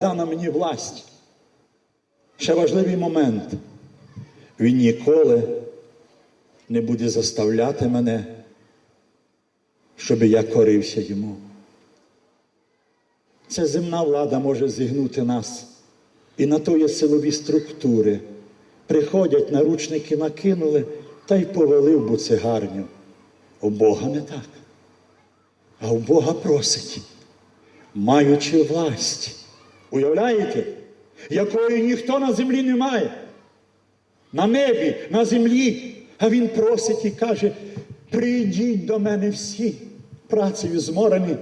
дана мені власть. Ще важливий момент. Він ніколи не буде заставляти мене, щоб я корився йому. Ця земна влада може зігнути нас. І на то є силові структури. Приходять, наручники накинули та й повели в буцегарню. У Бога не так. А у Бога просить, маючи власть. Уявляєте, якої ніхто на землі не має. На небі, на землі. А він просить і каже: прийдіть до мене всі, працею зморені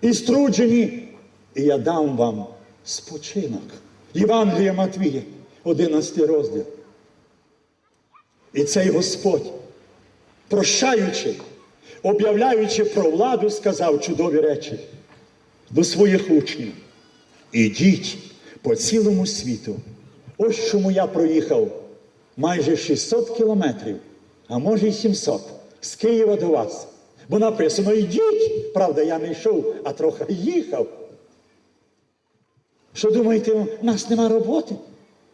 і струджені, і я дам вам спочинок. Євангелія Матвія, 11 розділ. І цей Господь, прощаючи, об'являючи про владу, сказав чудові речі до своїх учнів. Ідіть по цілому світу. Ось чому я проїхав майже 600 кілометрів, а може й 700 з Києва до вас. Бо написано ідіть. Правда, я не йшов, а трохи їхав. Що думаєте, у нас нема роботи?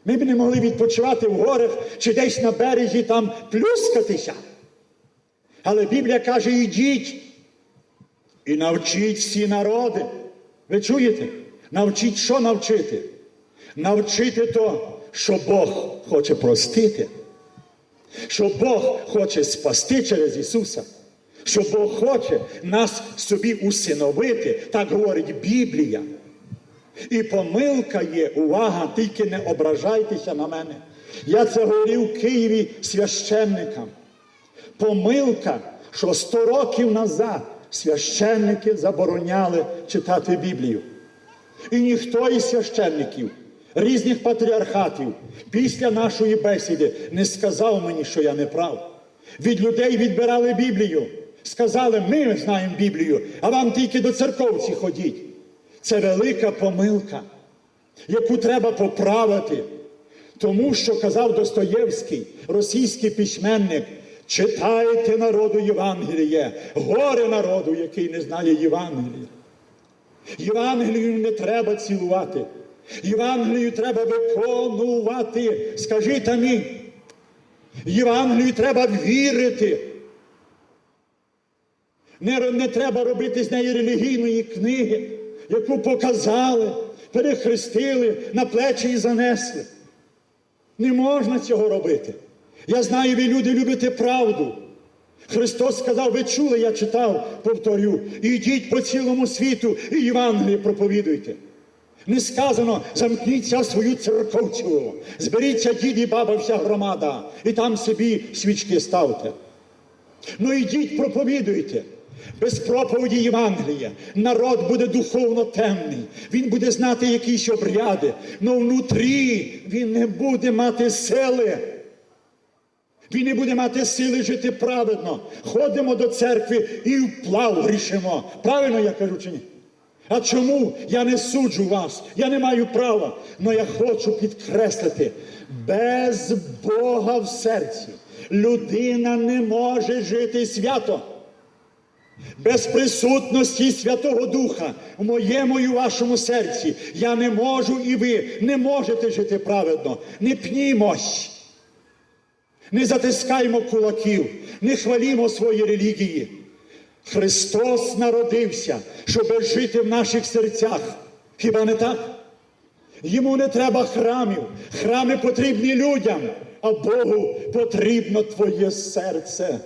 Ми б не могли відпочивати в горах чи десь на березі там плюскатися. Але Біблія каже: ідіть і навчіть всі народи. Ви чуєте? Навчіть що навчити? Навчити то, що Бог хоче простити, що Бог хоче спасти через Ісуса, що Бог хоче нас собі усиновити, так говорить Біблія. І помилка є, увага, тільки не ображайтеся на мене. Я це говорив в Києві священникам. Помилка, що 100 років назад священники забороняли читати Біблію. І ніхто із священників, різних патріархатів після нашої бесіди не сказав мені, що я не прав. Від людей відбирали Біблію. Сказали, ми знаємо Біблію, а вам тільки до церковці ходіть. Це велика помилка, яку треба поправити. Тому що казав Достоєвський, російський письменник, читайте народу Євангеліє, горе народу, який не знає Євангелія. Євангелію не треба цілувати. Євангелію треба виконувати. Скажіть амінь. Євангелію треба вірити. Не, не треба робити з неї релігійної книги, яку показали, перехрестили, на плечі і занесли. Не можна цього робити. Я знаю, ви люди любите правду. Христос сказав, ви чули, я читав, повторю, ідіть по цілому світу і Євангеліє проповідуйте. Не сказано, замкніться свою церковцю, зберіться дід і баба, вся громада, і там собі свічки ставте. Ну ідіть, проповідуйте. Без проповіді Євангелія народ буде духовно темний, він буде знати якісь обряди, але внутрі він не буде мати сили. Він не буде мати сили жити праведно. Ходимо до церкви і вплав грішимо. Правильно я кажу чи ні? А чому я не суджу вас? Я не маю права. Але я хочу підкреслити, без Бога в серці людина не може жити свято. Без присутності Святого Духа в моєму і вашому серці я не можу і ви не можете жити праведно. Не пнімось. Не затискаймо кулаків, не хвалімо свої релігії. Христос народився, щоб жити в наших серцях. Хіба не так? Йому не треба храмів. Храми потрібні людям, а Богу потрібно твоє серце.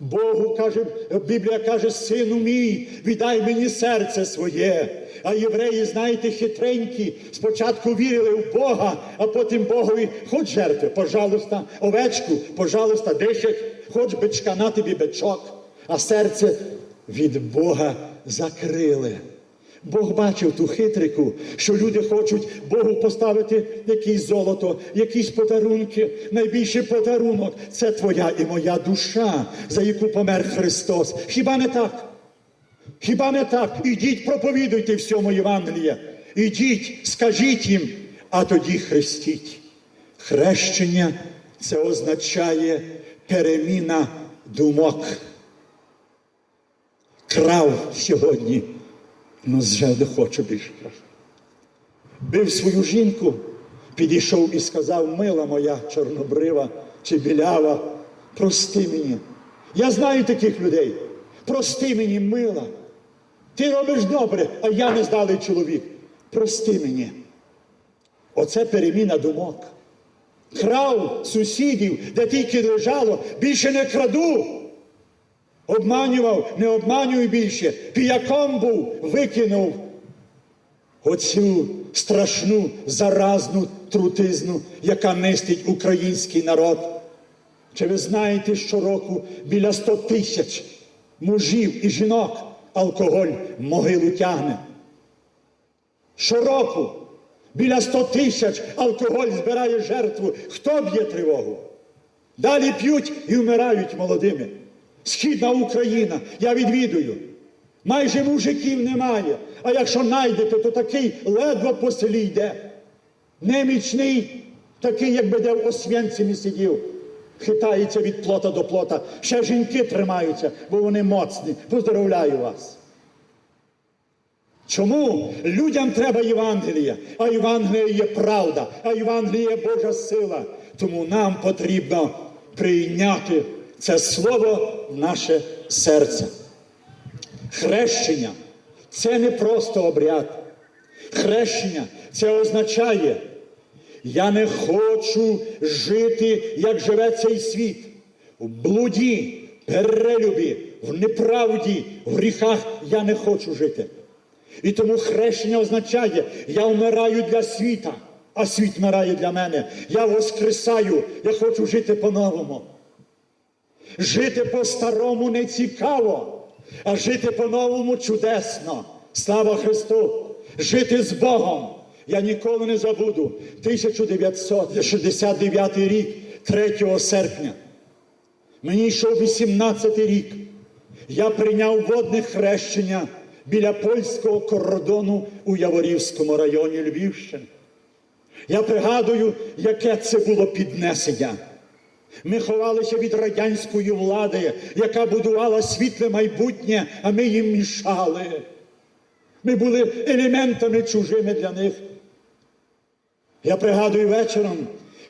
Богу каже, Біблія каже, сину мій, віддай мені серце своє. А євреї, знаєте, хитренькі, спочатку вірили в Бога, а потім Богові, хоч жертви, пожалуйста, овечку, пожалуйста, дишать, хоч бичка на тобі бичок, а серце від Бога закрили. Бог бачив ту хитрику, що люди хочуть Богу поставити якесь золото, якісь подарунки. Найбільший подарунок це твоя і моя душа, за яку помер Христос. Хіба не так? Хіба не так? Ідіть, проповідуйте всьому Євангелія. Ідіть, скажіть їм, а тоді хрестіть. Хрещення це означає переміна думок. Крав сьогодні. Ну, вже не хочу більше. бив свою жінку, підійшов і сказав, мила моя чорнобрива чи білява, прости мені. Я знаю таких людей. Прости мені, мила. Ти робиш добре, а я не здалий чоловік. Прости мені. Оце переміна думок. Крав сусідів, де тільки лежало, більше не краду. Обманював, не обманюю більше. Піяком був, викинув оцю страшну заразну трутизну, яка нестить український народ. Чи ви знаєте, щороку біля 100 тисяч мужів і жінок алкоголь могилу тягне? Щороку біля 100 тисяч алкоголь збирає жертву. Хто б'є тривогу? Далі п'ють і вмирають молодими. Східна Україна, я відвідую. Майже мужиків немає. А якщо знайдете, то такий ледве по селі йде. Немічний, такий, якби де в Освєнцимі сидів. Хитається від плота до плота. Ще жінки тримаються, бо вони моцні. Поздоровляю вас. Чому людям треба Євангелія? А Євангеліє є правда, а Євангеліє є Божа сила. Тому нам потрібно прийняти це слово в наше серце. Хрещення це не просто обряд. Хрещення це означає, я не хочу жити, як живе цей світ, в блуді, перелюбі, в неправді, в гріхах я не хочу жити. І тому хрещення означає, я вмираю для світа, а світ вмирає для мене. Я воскресаю, я хочу жити по-новому. Жити по-старому не цікаво, а жити по-новому чудесно. Слава Христу! Жити з Богом. Я ніколи не забуду 1969 рік, 3 серпня. Мені йшов 18 рік. Я прийняв водне хрещення біля польського кордону у Яворівському районі Львівщини. Я пригадую, яке це було піднесення. Ми ховалися від радянської влади, яка будувала світле майбутнє, а ми їм мішали. Ми були елементами чужими для них. Я пригадую вечором,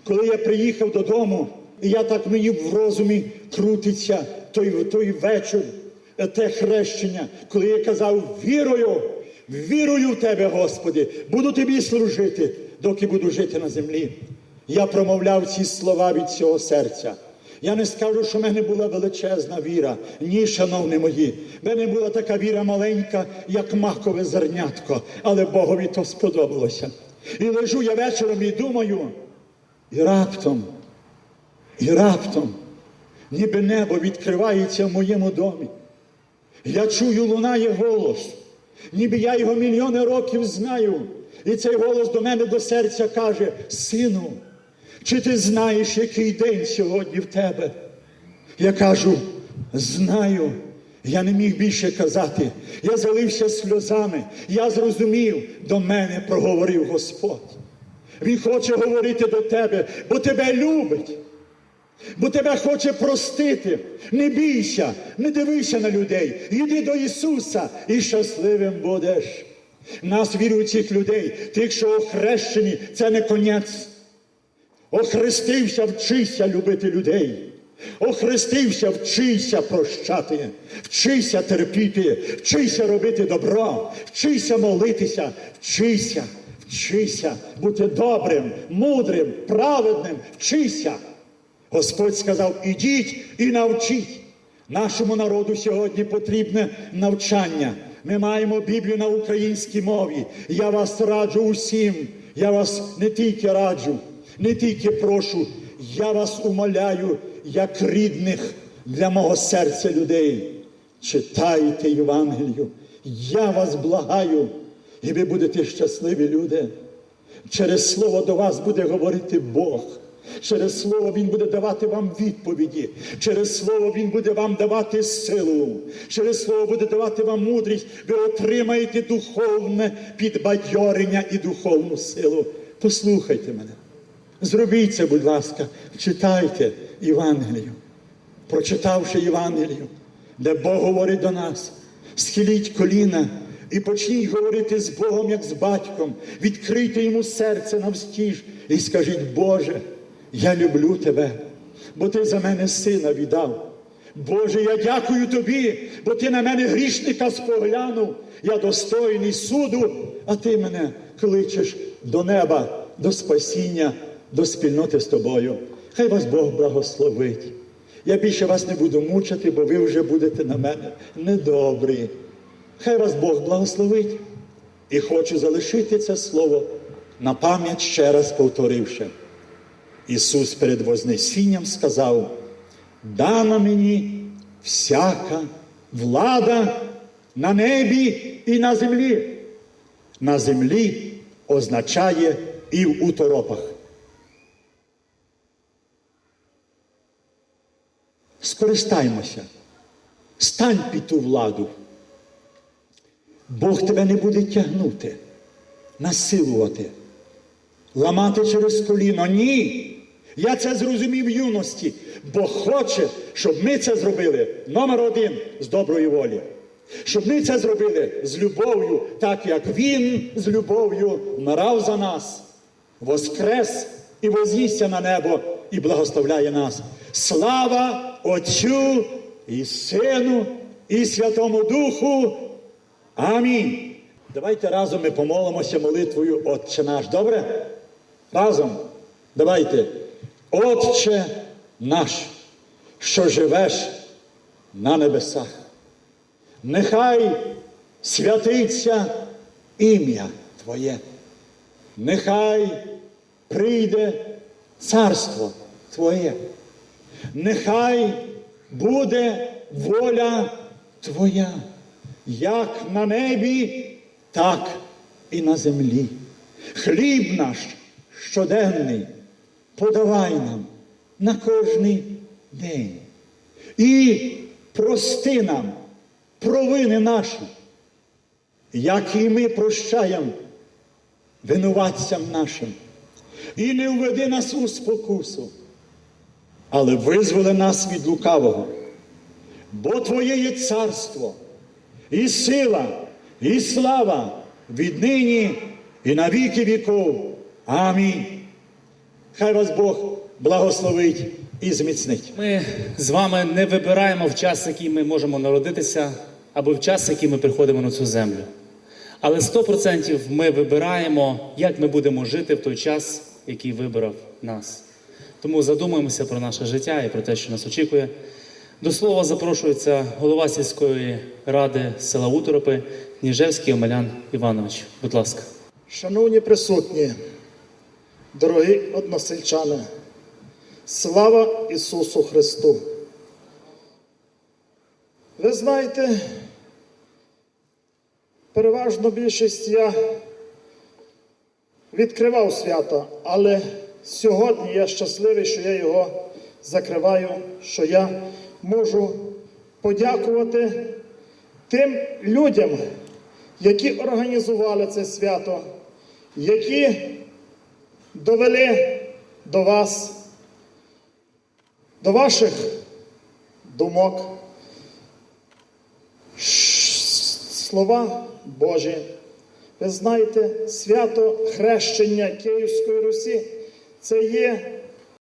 коли я приїхав додому, і я так мені в розумі крутиться той, той вечір, те хрещення, коли я казав вірою, вірую в Тебе, Господи, буду тобі служити, доки буду жити на землі. Я промовляв ці слова від цього серця. Я не скажу, що в мене була величезна віра. Ні, шановні мої, в мене була така віра маленька, як макове зернятко, але Богові то сподобалося. І лежу я вечором і думаю, і раптом, і раптом, ніби небо відкривається в моєму домі. Я чую, лунає голос, ніби я його мільйони років знаю. І цей голос до мене до серця каже: Сину, чи ти знаєш, який день сьогодні в тебе? Я кажу, знаю. Я не міг більше казати. Я залився сльозами. Я зрозумів, до мене проговорив Господь. Він хоче говорити до тебе, бо тебе любить, бо тебе хоче простити. Не бійся, не дивися на людей. Йди до Ісуса і щасливим будеш. Нас віруючих людей, тих, що охрещені, це не конець. Охрестився, вчися любити людей. Охрестився, вчися прощати, вчися терпіти, вчися робити добро, вчися молитися, вчися, вчися бути добрим, мудрим, праведним, вчися. Господь сказав: ідіть і навчіть. Нашому народу сьогодні потрібне навчання. Ми маємо Біблію на українській мові. Я вас раджу усім. Я вас не тільки раджу, не тільки прошу, я вас умоляю, як рідних для мого серця людей. Читайте Євангелію. Я вас благаю, і ви будете щасливі люди. Через слово до вас буде говорити Бог. Через слово Він буде давати вам відповіді. Через слово Він буде вам давати силу. Через слово буде давати вам мудрість. Ви отримаєте духовне підбадьорення і духовну силу. Послухайте мене. Зробіть це, будь ласка, читайте Євангелію. Прочитавши Євангелію, де Бог говорить до нас, схиліть коліна І почніть говорити з Богом, як з батьком. Відкрийте йому серце навстіж і скажіть, Боже, я люблю тебе, бо ти за мене сина віддав. Боже, я дякую тобі, бо ти на мене грішника споглянув. Я достойний суду, а ти мене кличеш до неба, до спасіння, до спільноти з тобою. Хай вас Бог благословить. Я більше вас не буду мучити, бо ви вже будете на мене недобрі. Хай вас Бог благословить. І хочу залишити це слово на пам'ять ще раз повторивши. Ісус перед Вознесінням сказав: дана мені всяка влада на небі і на землі. На землі означає і в уторопах. Скористаймося, стань під ту владу. Бог тебе не буде тягнути, насилувати, ламати через коліно. Ні. Я це зрозумів в юності, бо хоче, щоб ми це зробили номер один з доброї волі. Щоб ми це зробили з любов'ю, так як Він з любов'ю вмирав за нас, воскрес і вознісся на небо і благословляє нас. Слава Отцю і Сину і Святому Духу. Амінь. Давайте разом ми помолимося молитвою Отче наш. Добре? Разом. Давайте. Отче наш, що живеш на небесах. Нехай святиться ім'я Твоє. Нехай прийде царство Твоє. Нехай буде воля Твоя, як на небі, так і на землі. Хліб наш щоденний подавай нам на кожний день. І прости нам провини наші, як і ми прощаємо винуватцям нашим. І не введи нас у спокусу, але визволи нас від лукавого. Бо Твоє є царство, і сила, і слава віднині і на віки віков. Амінь. Хай вас Бог благословить і зміцнить. Ми з вами не вибираємо в час, який ми можемо народитися, або в час, який ми приходимо на цю землю. Але 100% ми вибираємо, як ми будемо жити в той час, який вибрав нас. Тому задумаємося про наше життя і про те, що нас очікує. До слова запрошується голова сільської ради села Уторопи Ніжевський Омелян Іванович. Будь ласка. Шановні присутні, дорогі односельчани, слава Ісусу Христу! Ви знаєте, переважно більшість я відкривав свято, але сьогодні я щасливий, що я його закриваю, що я можу подякувати тим людям, які організували це свято, які довели до вас, до ваших думок слова Божі. Ви знаєте, свято хрещення Київської Русі це є